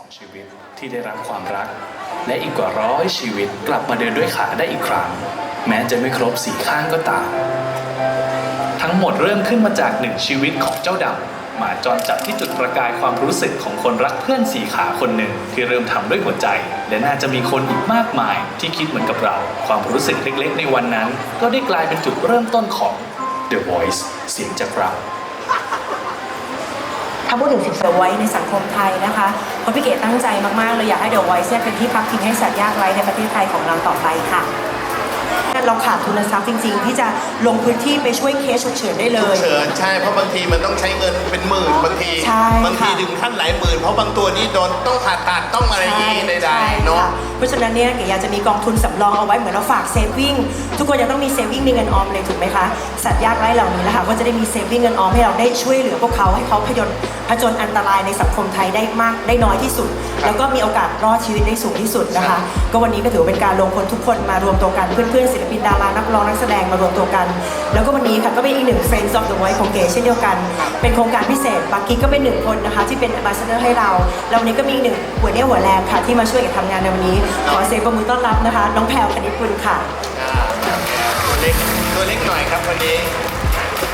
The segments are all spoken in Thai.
สองชีวิตที่ได้รับความรัก และอีกกว่าร้อยชีวิตกลับมาเดินด้วยขาได้อีกครั้ง แม้จะไม่ครบสี่ข้างก็ตาม ทั้งหมดเริ่มขึ้นมาจากหนึ่งชีวิตของเจ้าดำหมาจรจัดที่จุดประกายความรู้สึกของคนรักเพื่อนสีขาคนหนึ่งที่เริ่มทำด้วยหัวใจ และน่าจะมีคนอีกมากมาย ที่คิดเหมือนกับเรา ความรู้สึกเล็กๆ ในวันนั้น ก็ได้กลายเป็นจุดเริ่มต้นของ The Voice เสียงจากเรา ถ้าพูดถึง10 The Voice ในสังคมไทยนะคะเพราะพี่เก๋ตั้งใจมากๆเลยอยากให้ The Voice เนี่ยเป็นที่พักพิงให้สัตว์ยากไร้ในประเทศไทยของเราต่อไปค่ะ เราขาดทุนทรัพย์จริง ๆ ที่จะลงพื้นที่ไปช่วยเคสฉุกเฉินได้เลฉุกย เฉินใช่เพราะบางทีมันต้องใช้เงินเป็นหมื่นบางทีใช่บางทีค่ะ ถึงขั้นหลายหมื่นเพราะบางตัวนี่โดนต้องผ่าตัดต้องอะไรอย่างนี้ใดใช่ๆเนาะ ค่ะเพราะฉะนั้นเนี่ยเก๋อยากจะมีกองทุนสำรองเอาไว้เหมือนเราฝากเซฟวิ่งทุกคนจะต้องมีเซฟวิ่งมีเงินออมเลยถูกไหมคะสัตว์ยากไร้เหล่านี้แหละค่ะก็จะได้มีเซฟวิ่งเงินออมให้เราได้ช่วยเหลือพวกเขาให้เขาพยนผจญอันตรายในสังคมไทยได้มากได้น้อยที่สุด แล้วก็มีโอกาสรอดชีวิตได้สูงที่สุดนะคะ ก็วันนี้ก็ถือว่าเป็นการลงคนทุกคนมารวมตัวกันเพื่อนๆศิลปินดารานักร้องนักแสดงมารวมตัวกัน แล้วก็วันนี้ค่ะก็เป็นอีกหนึ่ง Friends of the Voice ของเก๋เช่นเดียวกัน เป็นโครงการพิเศษบางกิ๊กก็เป็นหนึ่งคนนะคะ ที่เป็น ambassador ให้เรา แล้ววันนี้ก็มีอีกหนึ่งหัวเรี่ยวหัวแรงค่ะ ที่มาช่วยกันทำงานในวันนี้ ขอเสียงปรบมือต้อนรับนะคะ น้องแพรวคณิตกุลค่ะ อ่าตัวเล็กตัวเล็กหน่อยครับวันนี้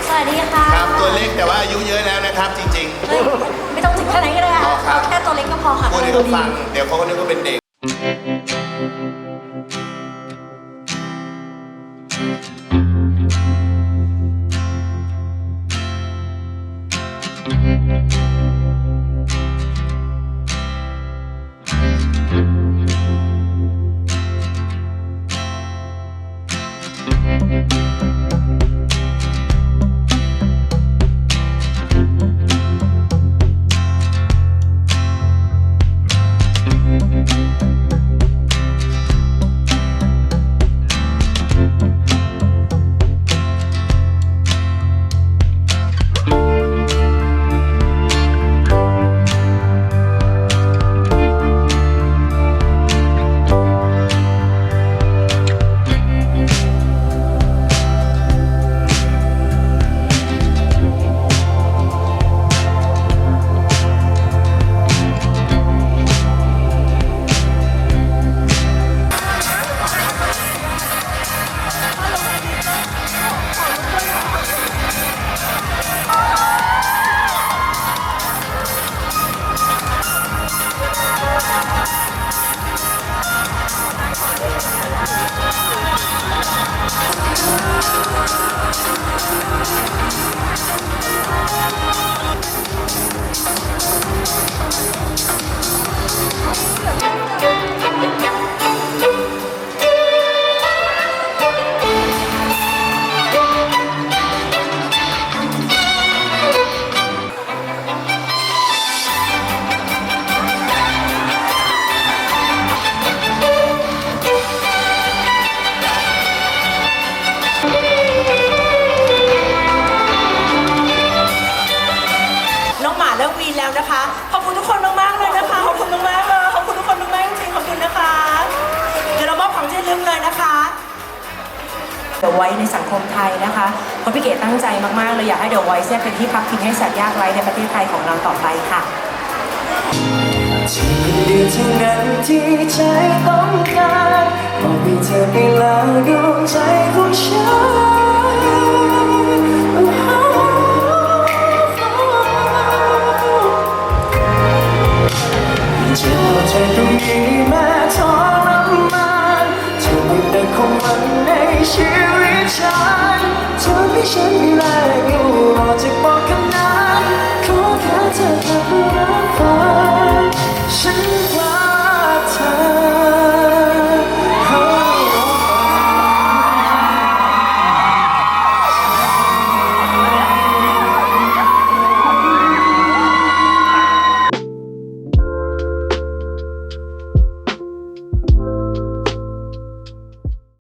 สวัสดีค่ะครับตัวเล็กแต่ว่าอายุเยอะแล้วนะครับจริง เฮ้ยไม่ต้องถึงขนาดนั้นก็ได้ค่ะอ๋อครับ เอาแค่ตัวเล็กก็พอค่ะ ๆพูดให้เขาฟังเดี๋ยวเขาก็นึกว่าเป็นเด็ก น้ แล้วนะคะ ขอบคุณทุกคนมากๆเลยนะคะ ขอบคุณมากๆเลยขอบคุณทุกคนมากๆจริงๆขอบคุณนะคะ เดี๋ยวเรามอบของที่ระลึกเลยนะคะเดี๋ยวไว้ในสังคมไทยนะคะเพราะพี่เก๋ตั้งใจมากๆเลยอยากให้เดี๋ยวไว้เนี่ยเป็นที่พักพิงให้สัตว์ยากไร้ในประเทศไทยของเราต่อไปค่ะที่เดียวเท่านั้นที่ใจต้องการบอกให้เธอไปแล้วดวงใจของฉัน แต่ตรงนี้แม้ทรมานเธอเป็นแต่ของมันในชีวิตฉันเธอให้ฉันมีแรงอยู่